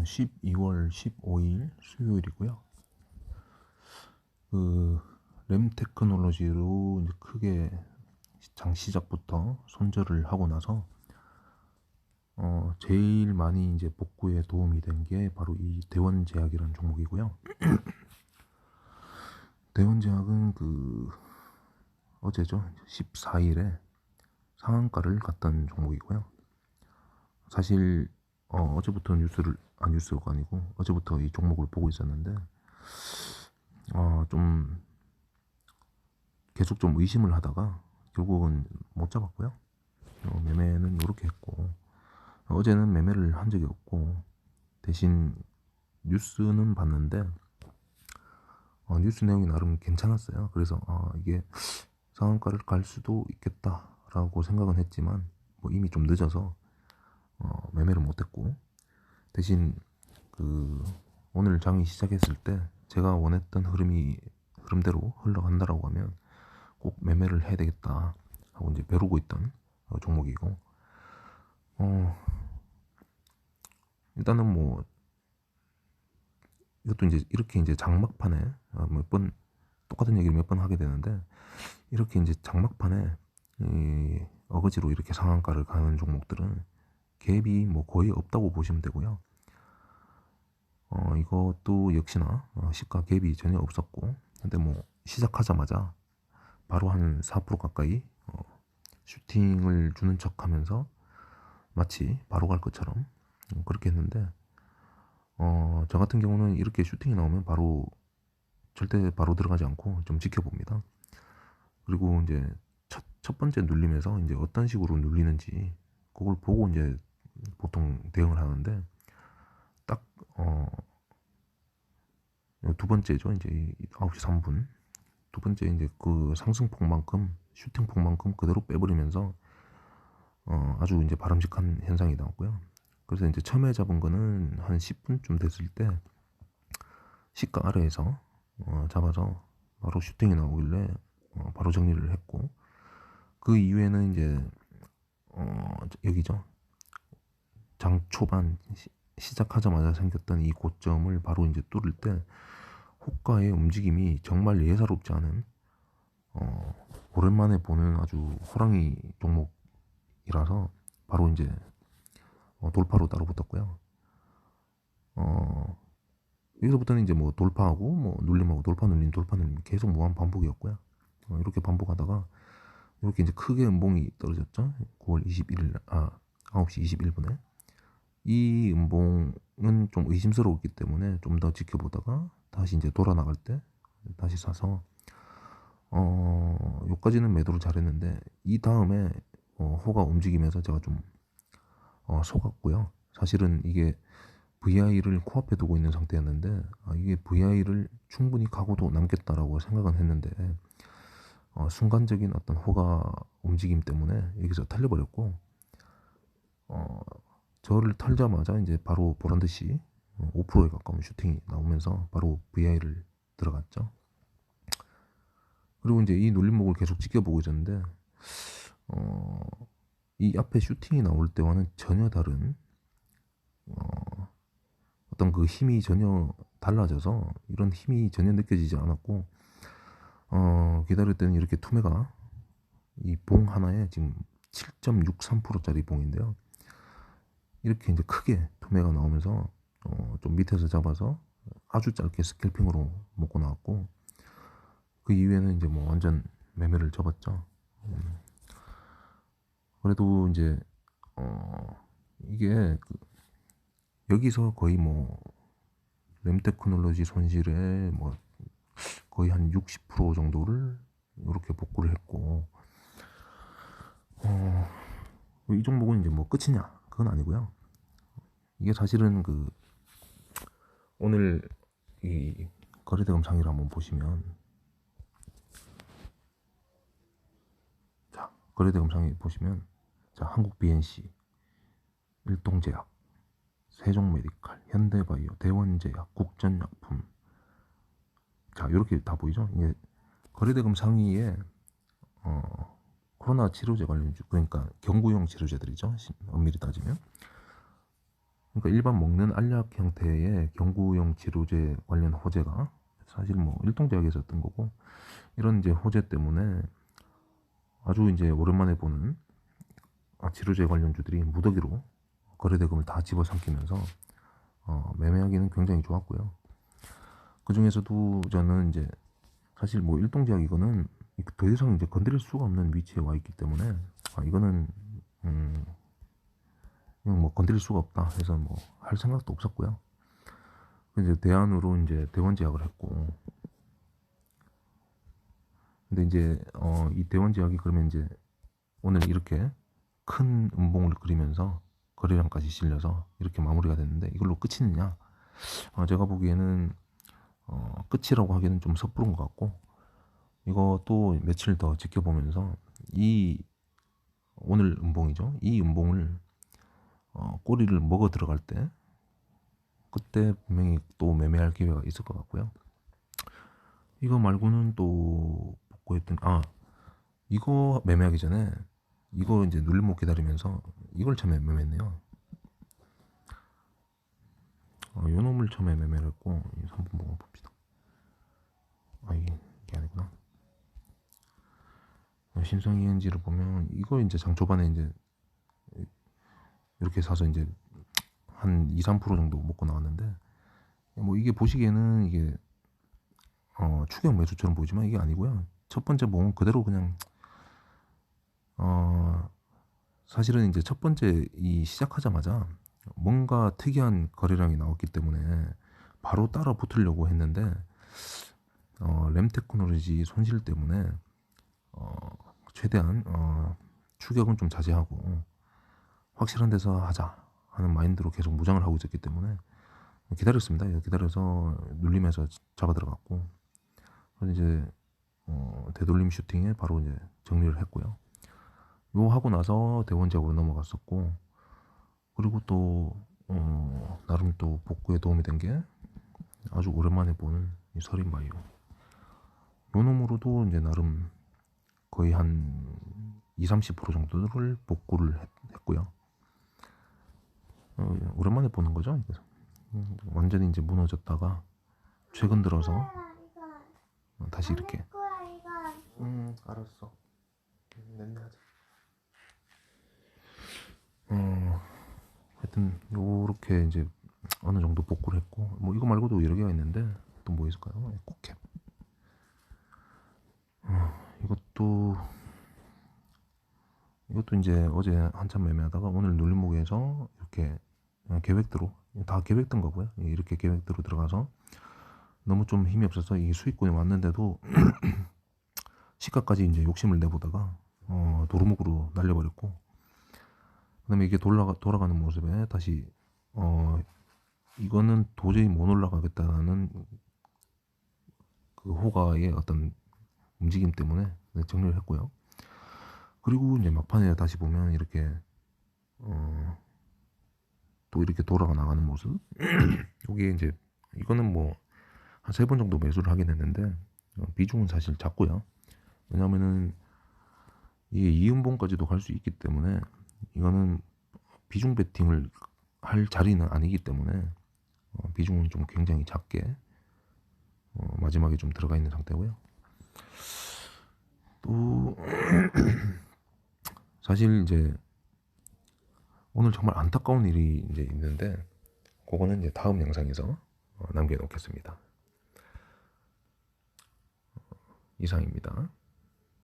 어, 12월 15일 수요일이고요. 그, 램 테크놀로지로 이제 크게 장 시작부터 손절을 하고 나서 어, 제일 많이 이제 복구에 도움이 된 게 바로 이 대원제약이라는 종목이고요. 대원제약은 그 어제죠. 14일에 상한가를 갔던 종목이고요. 사실 어, 어제부터 뉴스를 아 뉴스가 아니고 어제부터 이 종목을 보고 있었는데 어, 좀 계속 좀 의심을 하다가 결국은 못 잡았고요. 어, 매매는 이렇게 했고 어제는 매매를 한 적이 없고 대신 뉴스는 봤는데 어, 뉴스 내용이 나름 괜찮았어요. 그래서 아, 이게 상한가를 갈 수도 있겠다라고 생각은 했지만 뭐 이미 좀 늦어서 어, 매매를 못했고 대신 그 오늘 장이 시작했을 때 제가 원했던 흐름이 흐름대로 흘러간다라고 하면 꼭 매매를 해야 되겠다 하고 이제 벼르고 있던 어, 종목이고. 어 일단은 뭐 이것도 이제 이렇게 이제 장막판에 어, 몇번 똑같은 얘기를 몇 번 하게 되는데 이렇게 이제 장막판에 이 어거지로 이렇게 상한가를 가는 종목들은 갭이 뭐 거의 없다고 보시면 되고요. 어, 이것도 역시나 어, 시가 갭이 전혀 없었고, 근데 뭐 시작하자마자 바로 한 4% 가까이 어, 슈팅을 주는 척 하면서 마치 바로 갈 것처럼 음, 그렇게 했는데, 어, 저 같은 경우는 이렇게 슈팅이 나오면 바로 절대 바로 들어가지 않고 좀 지켜봅니다. 그리고 이제 첫, 첫 번째 눌림에서 이제 어떤 식으로 눌리는지 그걸 보고 이제 보통 대응을 하는데 딱 어, 두 번째죠. 이제 9시 3분. 두 번째 이제 그 상승폭만큼 슈팅폭만큼 그대로 빼버리면서 어, 아주 이제 바람직한 현상이 나왔고요. 그래서 이제 처음에 잡은 거는 한 10분쯤 됐을 때 시가 아래에서 어, 잡아서 바로 슈팅이 나오길래 어, 바로 정리를 했고 그 이후에는 이제 어, 여기죠. 장 초반 시, 작하자마자 생겼던 이 고점을 바로 이제 뚫을 때 호가의 움직임이 정말 예사롭지 않은 어, 오랜만에 보는 아주 호랑이 종목이라서 바로 이제 어, 돌파로 따로 붙었고요. 어, 여기서부터는 이제 뭐 돌파하고 뭐 눌림하고 돌파 눌림 돌파 눌림 계속 무한 반복이었고요. 어, 이렇게 반복하다가 이렇게 이제 크게 음봉이 떨어졌죠. 9월 21일 아 9시 21분에 이 음봉은 좀 의심스러웠기 때문에 좀 더 지켜보다가 다시 이제 돌아 나갈 때 다시 사서 어 요까지는 매도를 잘했는데 이 다음에 어, 호가 움직이면서 제가 좀 어, 속았고요. 사실은 이게 VI를 코앞에 두고 있는 상태였는데 아, 이게 VI를 충분히 가고도 남겠다라고 생각은 했는데 어, 순간적인 어떤 호가 움직임 때문에 여기서 탈려버렸고 어, 저를 털자마자 이제 바로 보란 듯이 5%에 가까운 슈팅이 나오면서 바로 VI를 들어갔죠. 그리고 이제 이 눌림목을 계속 지켜보고 있었는데 어, 이 앞에 슈팅이 나올 때와는 전혀 다른 어, 어떤 그 힘이 전혀 달라져서 이런 힘이 전혀 느껴지지 않았고 어, 기다릴 때는 이렇게 투매가 이 봉 하나에 지금 7.63%짜리 봉인데요. 이렇게 이제 크게 투매가 나오면서 어, 좀 밑에서 잡아서 아주 짧게 스캘핑으로 먹고 나왔고 그 이후에는 이제 뭐 완전 매매를 접었죠. 음. 그래도 이제 어 이게 그 여기서 거의 뭐 램테크놀로지 손실의 뭐 거의 한 60% 정도를 이렇게 복구를 했고 어, 이 종목은 이제 뭐 끝이냐 그건 아니고요. 이게 사실은 그 오늘 이 거래대금 상위를 한번 보시면 자 거래대금 상위 보시면 자 한국 BNC 일동제약 세종메디칼 현대바이오 대원제약 국전약품. 자 이렇게 다 보이죠? 이게 거래대금 상위에 어, 코로나 치료제 관련주 그러니까 경구용 치료제들이죠 엄밀히 따지면 그러니까 일반 먹는 알약 형태의 경구용 치료제 관련 호재가 사실 뭐 일동제약에 썼던 거고 이런 이제 호재 때문에 아주 이제 오랜만에 보는 아, 치료제 관련주들이 무더기로 거래대금을 다 집어삼키면서 어, 매매하기는 굉장히 좋았고요. 그 중에서도 저는 이제 사실 뭐 일동제약 이거는 더 이상 이제 건드릴 수가 없는 위치에 와 있기 때문에 아, 이거는 음, 뭐 건드릴 수가 없다 해서 뭐 할 생각도 없었고요. 이제 대안으로 이제 대원 제약을 했고 근데 이제 어, 이 대원 제약이 그러면 이제 오늘 이렇게 큰 음봉을 그리면서 거래량까지 실려서 이렇게 마무리가 됐는데 이걸로 끝이느냐? 어, 제가 보기에는 어, 끝이라고 하기에는 좀 섣부른 것 같고 이거 또 며칠 더 지켜보면서 이 오늘 음봉이죠. 이 음봉을 어, 꼬리를 먹어 들어갈 때 그때 분명히 또 매매할 기회가 있을 것 같고요. 이거 말고는 또 복구했던 아 이거 매매하기 전에 이거 이제 눌림목 기다리면서 이걸 처음에 매매했네요. 어, 요 놈을 처음에 매매를 했고 이 3분 보고 봅시다. 아 이게. 어, ENG를 보면 이거 이제 장 초반에 이제 이렇게 사서 이제 한 2, 3% 정도 먹고 나왔는데 뭐 이게 보시기에는 이게 어, 추격 매수처럼 보이지만 이게 아니고요. 첫 번째 봉은 그대로 그냥 어, 사실은 이제 첫 번째 이 시작하자마자 뭔가 특이한 거래량이 나왔기 때문에 바로 따라 붙으려고 했는데 어, 램 테크놀로지 손실 때문에 어, 최대한 어, 추격은 좀 자제하고 확실한 데서 하자 하는 마인드로 계속 무장을 하고 있었기 때문에 기다렸습니다. 기다려서 눌림에서 잡아 들어갔고 이제 어, 되돌림 슈팅에 바로 이제 정리를 했고요. 요 하고 나서 대원작으로 넘어갔었고 그리고 또 어, 나름 또 복구에 도움이 된 게 아주 오랜만에 보는 이 서린 바이오. 요 놈으로도 이제 나름 거의 한 20, 30% 정도를 복구를 했, 했고요. 어, 오랜만에 보는 거죠. 완전히 이제 무너졌다가 최근 들어서 어, 다시 이렇게. 음, 알았어. 낸내하자. 어, 하여튼 요렇게 이제 어느 정도 복구를 했고 뭐 이거 말고도 여러 개가 있는데 또 뭐 있을까요? 코캡. 어, 이것도 이것도 이제 어제 한참 매매하다가 오늘 눌림목에서 이렇게 그냥 계획대로 다 계획된 거고요. 이렇게 계획대로 들어가서 너무 좀 힘이 없어서 이 수익권이 왔는데도 시가까지 이제 욕심을 내보다가 어, 도루묵으로 날려버렸고 그다음에 이게 돌아가 돌아가는 모습에 다시 어 이거는 도저히 못 올라가겠다는 그 호가의 어떤 움직임 때문에 정리를 했고요. 그리고 이제 막판에 다시 보면 이렇게 어, 또 이렇게 돌아가 나가는 모습. 여기 이제 이거는 뭐 한 세 번 정도 매수를 하긴 했는데 어, 비중은 사실 작고요. 왜냐면은 이게 이음봉까지도 갈 수 있기 때문에 이거는 비중 베팅을 할 자리는 아니기 때문에 어, 비중은 좀 굉장히 작게 어, 마지막에 좀 들어가 있는 상태고요. 또 사실 이제 오늘 정말 안타까운 일이 이제 있는데 그거는 이제 다음 영상에서 어, 남겨놓겠습니다. 어, 이상입니다.